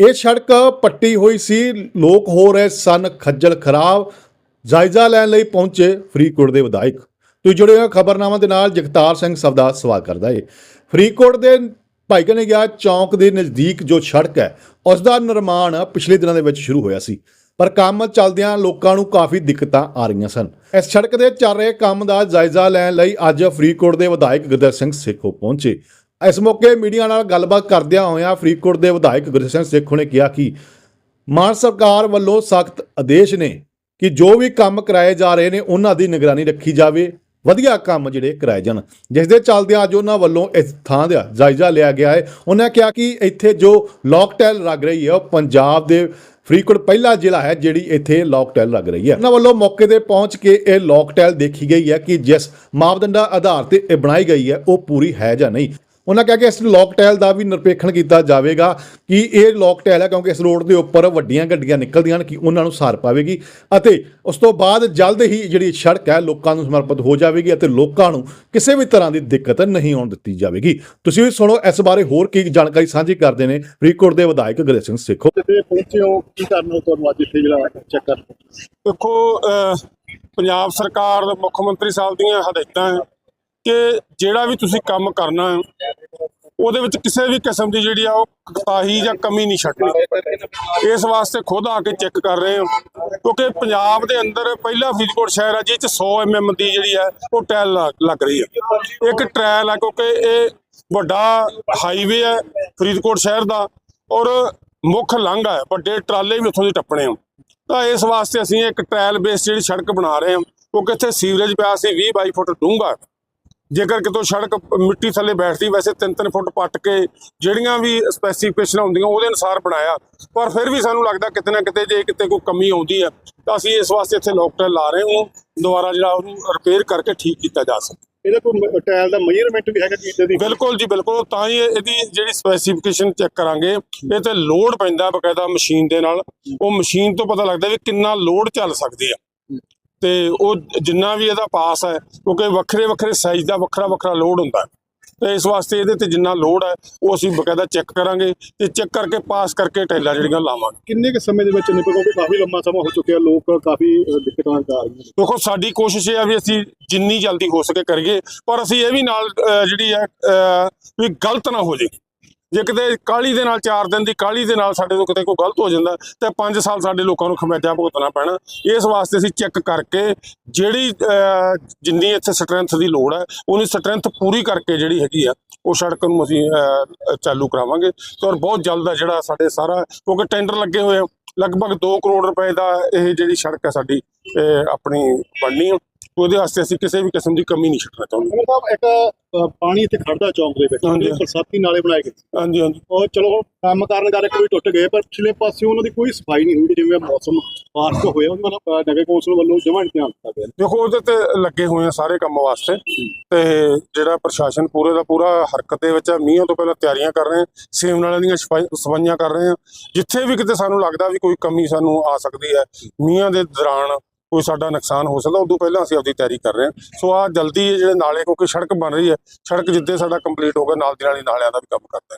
ਇਹ ਸੜਕ ਪੱਟੀ ਹੋਈ ਸੀ, ਲੋਕ ਹੋ ਰਹੇ ਸਨ, ਖੱਜਲ ਖਰਾਬ। ਜਾਇਜ਼ਾ ਲੈਣ ਲਈ ਪਹੁੰਚੇ ਫਰੀਦਕੋਟ ਦੇ ਵਿਧਾਇਕ। ਤੁਸੀਂ ਜੁੜੇ ਹੋ ਖਬਰਨਾਮਾ ਦੇ ਨਾਲ, ਜਗਤਾਰ ਸਿੰਘ ਸਬਦਾ ਸਵਾਗਤ ਕਰਦਾ ਹੈ ਫਰੀਦਕੋਟ ਦੇ ਭਾਈਕਾ ਨੇ ਗਿਆ, ਚੌਂਕ ਦੇ ਨਜ਼ਦੀਕ ਜੋ ਸੜਕ ਹੈ, ਉਸ ਦਾ ਨਿਰਮਾਣ ਪਿਛਲੇ ਦਿਨਾਂ ਦੇ ਵਿੱਚ ਸ਼ੁਰੂ ਹੋਇਆ ਸੀ। ਪਰ ਕੰਮ ਚੱਲਦਿਆਂ ਲੋਕਾਂ ਨੂੰ ਕਾਫੀ ਦਿੱਕਤਾਂ ਆ ਰਹੀਆਂ ਸਨ। ਇਸ ਸੜਕ ਦੇ ਚੱਲ ਰਹੇ ਕੰਮ ਦਾ ਜਾਇਜ਼ਾ ਲੈਣ ਲਈ ਅੱਜ ਫਰੀਦਕੋਟ ਦੇ ਵਿਧਾਇਕ ਗੁਰਦਰ ਸਿੰਘ ਸੇਖੋ ਪਹੁੰਚੇ। ਇਸ ਮੌਕੇ ਮੀਡੀਆ ਨਾਲ ਗੱਲਬਾਤ ਕਰਦਿਆਂ ਹੋਇਆਂ ਫਰੀਦਕੋਟ ਦੇ ਵਿਧਾਇਕ ਗੁਰਦਰ ਸਿੰਘ ਨੇ ਕਿਹਾ ਕਿ ਮਾਨ ਸਰਕਾਰ ਵੱਲੋਂ ਸਖਤ ਆਦੇਸ਼ ਨੇ ਕਿ ਜੋ ਵੀ ਕੰਮ ਕਰਾਏ ਜਾ ਰਹੇ ਨੇ, ਉਹਨਾਂ ਦੀ ਨਿਗਰਾਨੀ ਰੱਖੀ ਜਾਵੇ, ਵਧੀਆ ਕੰਮ ਜਿਹੜੇ ਕਰਾਏ ਜਾਣ। ਜਿਸ ਦੇ ਚੱਲਦਿਆਂ ਅੱਜ ਉਹਨਾਂ ਵੱਲੋਂ ਇਸ ਥਾਂ ਦਾ ਜਾਇਜ਼ਾ ਲਿਆ ਗਿਆ ਹੈ। ਉਹਨਾਂ ਕਿਹਾ ਕਿ ਇੱਥੇ ਜੋ ਲੋਕਟੈਲ ਲੱਗ ਰਹੀ ਹੈ, ਉਹ ਪੰਜਾਬ ਦੇ ਫਰੀਦਕੋਟ ਪਹਿਲਾ ਜ਼ਿਲ੍ਹਾ ਹੈ, ਜਿਹੜੀ ਇੱਥੇ ਲੋਕਟੈਲ ਲੱਗ ਰਹੀ ਹੈ। ਉਹਨਾਂ ਵੱਲੋਂ ਮੌਕੇ ਤੇ ਪਹੁੰਚ ਕੇ ਇਹ ਲੋਕਟੈਲ ਦੇਖੀ ਗਈ ਹੈ ਕਿ ਜਿਸ ਮਾਪਦੰਡਾਂ ਆਧਾਰ ਤੇ ਇਹ ਬਣਾਈ ਗਈ ਹੈ, ਉਹ ਪੂਰੀ ਹੈ ਜਾਂ ਨਹੀਂ। ਉਹਨਾਂ ਕਿਹਾ ਕਿ ਇਸ ਲੋਕਟੈਲ ਦਾ ਵੀ ਨਿਰਪੇਖਣ ਕੀਤਾ ਜਾਵੇਗਾ ਕਿ ਇਹ ਲੋਕਟੈਲ ਹੈ ਕਿਉਂਕਿ ਇਸ ਰੋਡ ਦੇ ਉੱਪਰ ਵੱਡੀਆਂ ਗੱਡੀਆਂ ਨਿਕਲਦੀਆਂ ਹਨ ਕਿ ਉਹਨਾਂ ਨੂੰ ਸਾਰ ਪਾਵੇਗੀ ਅਤੇ ਉਸ ਤੋਂ ਬਾਅਦ ਜਲਦ ਹੀ ਜਿਹੜੀ ਸੜਕ ਹੈ ਲੋਕਾਂ ਨੂੰ ਸਮਰਪਿਤ ਹੋ ਜਾਵੇਗੀ ਅਤੇ ਲੋਕਾਂ ਨੂੰ ਕਿਸੇ ਵੀ ਤਰ੍ਹਾਂ ਦੀ ਦਿੱਕਤ ਨਹੀਂ ਆਉਣ ਦਿੱਤੀ ਜਾਵੇਗੀ। ਤੁਸੀਂ ਵੀ ਸੁਣੋ ਇਸ ਬਾਰੇ ਹੋਰ ਕੀ ਜਾਣਕਾਰੀ ਸਾਂਝੀ ਕਰਦੇ ਨੇ ਫਰੀਦਕੋਟ ਦੇ ਵਿਧਾਇਕ ਗੁਰਦੇਵ ਸਿੰਘ ਸੇਖੋ। ਤੇ ਪਹੁੰਚੇ ਹੋ ਕੀ ਕਰਨਾ ਤੁਹਾਨੂੰ ਅੱਜ ਇੱਥੇ ਜਿਹੜਾ ਚੈੱਕ ਕਰ ਦੇਖੋ ਅਹ, ਪੰਜਾਬ ਸਰਕਾਰ ਦੇ ਮੁੱਖ ਮੰਤਰੀ ਸਾਹਿਬ ਦੀਆਂ ਹਦਾਇਤਾਂ ਹੈ। ਕਿ ਜਿਹੜਾ ਵੀ ਤੁਸੀਂ ਕੰਮ ਕਰਨਾ ਹੈ, ਉਹਦੇ ਵਿੱਚ ਕਿਸੇ ਵੀ ਕਿਸਮ ਦੀ ਜਿਹੜੀ ਆ ਉਹ ਕਤਾਹੀ ਜਾਂ ਕਮੀ ਨਹੀਂ ਛੱਡਣੀ। ਇਸ ਵਾਸਤੇ ਖੁਦ ਆ ਕੇ ਚੈੱਕ ਕਰ ਰਹੇ ਹਾਂ, ਕਿਉਂਕਿ ਪੰਜਾਬ ਦੇ ਅੰਦਰ ਪਹਿਲਾ ਫਰੀਦਕੋਟ ਸ਼ਹਿਰ ਹੈ ਜਿਹ ਚ 100 ਐਮਐਮ ਦੀ ਜਿਹੜੀ ਹੈ ਉਹ ਟੈਲ ਲੱਗ ਲੱਗ ਰਹੀ ਹੈ ਇੱਕ ਟ੍ਰਾਇਲ ਆ, ਕਿਉਂਕਿ ਇਹ ਵੱਡਾ ਹਾਈਵੇ ਹੈ ਫਰੀਦਕੋਟ ਸ਼ਹਿਰ ਦਾ, ਔਰ ਮੁੱਖ ਲੰਘ ਹੈ ਵੱਡੇ ਟਰਾਲੇ ਵੀ ਉੱਥੋਂ ਦੇ ਟੱਪਣੇ ਆ। ਤਾਂ ਇਸ ਵਾਸਤੇ ਅਸੀਂ ਇੱਕ ਟ੍ਰਾਇਲ ਬੇਸ ਜਿਹੜੀ ਸੜਕ ਬਣਾ ਰਹੇ ਹਾਂ, ਕਿਉਂਕਿ ਇੱਥੇ ਸੀਵਰੇਜ ਪਿਆ ਸੀ 20 22 ਫੁੱਟ ਡੂੰਘਾ। ਜੇਕਰ ਕਿਤੋਂ ਸੜਕ ਮਿੱਟੀ ਥੱਲੇ ਬੈਠਦੀ ਵੈਸੇ 3-3 ਫੁੱਟ ਪੱਟ ਕੇ ਜਿਹੜੀਆਂ ਵੀ ਸਪੈਸੀਫਿਕੇਸ਼ਨਾਂ ਹੁੰਦੀਆਂ ਉਹਦੇ ਅਨੁਸਾਰ ਬਣਾਇਆ। ਪਰ ਫਿਰ ਵੀ ਸਾਨੂੰ ਲੱਗਦਾ ਕਿਤੇ ਨਾ ਕਿਤੇ ਜੇ ਕਿਤੇ ਕੋਈ ਕਮੀ ਆਉਂਦੀ ਹੈ ਤਾਂ ਅਸੀਂ ਇਸ ਵਾਸਤੇ ਇੱਥੇ ਲੋਕਟੈਲ ਲਾ ਰਹੇ ਹਾਂ। ਦੁਬਾਰਾ ਜਿਹੜਾ ਉਹਨੂੰ ਰਿਪੇਅਰ ਕਰਕੇ ਠੀਕ ਕੀਤਾ ਜਾ ਸਕੇ। ਇਹਦਾ ਕੋਈ ਟਾਇਲ ਦਾ ਮੇਜਰਮੈਂਟ ਵੀ ਹੈਗਾ ਇਦਾਂ ਦੀ? ਬਿਲਕੁਲ ਜੀ ਬਿਲਕੁਲ। ਤਾਂ ਹੀ ਇਹ- ਇਹਦੀ ਜਿਹੜੀ ਸਪੈਸੀਫਿਕੇਸ਼ਨ ਚੈੱਕ ਕਰਾਂਗੇ ਇਹ ਤੇ ਲੋਡ ਪੈਂਦਾ ਬਕਾਇਦਾ ਮਸ਼ੀਨ ਦੇ ਨਾਲ। ਉਹ ਮਸ਼ੀਨ ਤੋਂ ਪਤਾ ਲੱਗਦਾ ਵੀ ਕਿੰਨਾ ਲੋਡ ਚੱਲ ਸਕਦੀ ਆ ਤੇ ਉਹ ਜਿੰਨਾ ਵੀ ਇਹਦਾ ਪਾਸ ਹੈ ਕਿਉਂਕਿ ਵੱਖਰੇ ਵੱਖਰੇ ਸਾਈਜ਼ ਦਾ ਵੱਖਰਾ ਵੱਖਰਾ ਲੋਡ ਹੁੰਦਾ ਤੇ ਇਸ ਵਾਸਤੇ ਇਹਦੇ ਤੇ ਜਿੰਨਾ ਲੋਡ ਹੈ ਉਹ ਅਸੀਂ ਬਕਾਇਦਾ ਚੈੱਕ ਕਰਾਂਗੇ ਤੇ ਚੈੱਕ ਕਰਕੇ ਪਾਸ ਕਰਕੇ ਟੈਲਾਂ ਜਿਹੜੀਆਂ ਲਾਵਾਂਗੇ। ਕਿੰਨੇ ਕੁ ਸਮੇਂ ਦੇ ਵਿੱਚ ਨਿਪਟ ਕਿਉਂਕਿ ਕਾਫੀ ਲੰਮਾ ਸਮਾਂ ਹੋ ਚੁੱਕਿਆ ਲੋਕ ਕਾਫੀ ਦਿੱਕਤਾਂ ਦਾ ਆ ਰਹੀਆਂ ਦੇਖੋ ਸਾਡੀ ਕੋਸ਼ਿਸ਼ ਇਹ ਆ ਵੀ ਅਸੀਂ ਜਿੰਨੀ ਜਲਦੀ ਹੋ ਸਕੇ ਕਰੀਏ ਪਰ ਅਸੀਂ ਇਹ ਵੀ ਨਾਲ ਜਿਹੜੀ ਹੈ ਵੀ ਗਲਤ ਨਾ ਹੋ ਜੇ ਜੇ ਕਿਤੇ ਕਾਲੀ ਦੇ ਨਾਲ 4 ਦਿਨ ਦੀ ਕਾਲੀ ਦੇ ਨਾਲ ਸਾਡੇ ਤੋਂ ਕਿਤੇ ਕੋਈ ਗਲਤ ਹੋ ਜਾਂਦਾ, ਤੇ 5 ਸਾਲ ਸਾਡੇ ਲੋਕਾਂ ਨੂੰ ਖਮਿਆਜਾ ਭੁਗਤਣਾ ਪੈਣਾ। ਇਸ ਵਾਸਤੇ ਅਸੀਂ ਚੈੱਕ ਕਰਕੇ ਜਿਹੜੀ ਜਿੰਨੀ ਇੱਥੇ ਸਟਰੈਂਥ ਦੀ ਲੋੜ ਹੈ, ਉਹਨੀ ਸਟਰੈਂਥ ਪੂਰੀ ਕਰਕੇ ਜਿਹੜੀ ਹੈਗੀ ਆ, ਉਹ ਸੜਕ ਨੂੰ ਅਸੀਂ ਚਾਲੂ ਕਰਾਵਾਂਗੇ। ਤੇ ਔਰ ਬਹੁਤ ਜਲਦ ਆ ਜਿਹੜਾ ਸਾਡੇ ਸਾਰਾ, ਕਿਉਂਕਿ ਟੈਂਡਰ ਲੱਗੇ ਹੋਏ ਆ, ਲਗਭਗ 2 ਕਰੋੜ ਰੁਪਏ ਦਾ ਇਹ ਜਿਹੜੀ ਸੜਕ ਹੈ ਸਾਡੀ ਆਪਣੀ ਬਣਨੀ ਹੈ ਉਹਦੇ ਵਾਸਤੇ ਅਸੀਂ ਕਿਸੇ ਵੀ ਕਿਸਮ ਦੀ ਕਮੀ ਨਹੀਂ ਛੱਡਣਾ ਚਾਹੁੰਦੇ। ਅਮਰ ਸਾਹਿਬ ਇੱਕ ਅ, ਪਾਣੀ ਇੱਥੇ ਖੜਦਾ ਚੌਂਕ ਦੇ ਵਿੱਚ। ਹਾਂਜੀ। ਉਹਦੇ ਬਰਸਾਤੀ ਨਾਲੇ ਬਣਾਏ ਗਏ। ਹਾਂਜੀ ਹਾਂਜੀ। ਉਹ ਚਲੋ ਕੰਮ ਕਰਨ ਕਰਕੇ ਕੋਈ ਟੁੱਟ ਗਏ ਪਰ ਪਿਛਲੇ ਪਾਸੇ ਉਹਨਾਂ ਦੀ ਕੋਈ ਸਫ਼ਾਈ ਨਹੀਂ ਹੋਈ ਜਿਵੇਂ ਮੌਸਮ ਬਾਰਿਸ਼ ਹੋਇਆ ਉਹਨਾਂ ਦਾ ਨਗਰ ਕੌਂਸਲ ਵੱਲੋਂ ਜਮਾਂ ਧਿਆਨ ਦਿੱਤਾ ਗਿਆ। ਦੇਖੋ ਉਹਦੇ ਤੇ ਲੱਗੇ ਹੋਏ ਆ ਸਾਰੇ ਕੰਮ ਵਾਸਤੇ। ਤੇ ਜਿਹੜਾ ਪ੍ਰਸ਼ਾਸਨ ਪੂਰੇ ਦਾ ਪੂਰਾ ਹਰਕਤ ਦੇ ਵਿੱਚ ਹੈ ਮੀਂਹਾਂ ਤੋਂ ਪਹਿਲਾਂ ਤਿਆਰੀਆਂ ਕਰ ਰਹੇ ਆ ਸੇਮ ਨਾਲਿਆਂ ਦੀਆਂ ਸਫਾਈ- ਸਫਾਈਆਂ ਕਰ ਰਹੇ ਆ। ਜਿੱਥੇ ਵੀ ਕਿਤੇ ਸਾਨੂੰ ਲੱਗਦਾ ਵੀ ਕੋਈ ਕਮੀ ਸਾਨੂੰ ਆ ਸਕਦੀ ਹੈ ਮੀਂਹਾਂ ਦੇ ਦੌਰਾਨ ਕੋਈ ਸਾਡਾ ਨੁਕਸਾਨ ਹੋ ਸਕਦਾ, ਉਦੋਂ ਪਹਿਲਾਂ ਅਸੀਂ ਆਪਦੀ ਤਿਆਰੀ ਕਰ ਰਹੇ ਹਾਂ। ਸੋ ਆ ਜਲਦੀ ਜਿਹੜੇ ਨਾਲੇ, ਕਿਉਂਕਿ ਸੜਕ ਬਣ ਰਹੀ ਹੈ, ਸੜਕ ਜਿੱਦੇ ਸਾਡਾ ਕੰਪਲੀਟ ਹੋਗਾ ਨਾਲ ਦੀ ਨਾਲ ਹੀ ਨਾਲਿਆਂ ਦਾ ਵੀ ਕੰਮ ਕਰਦਾ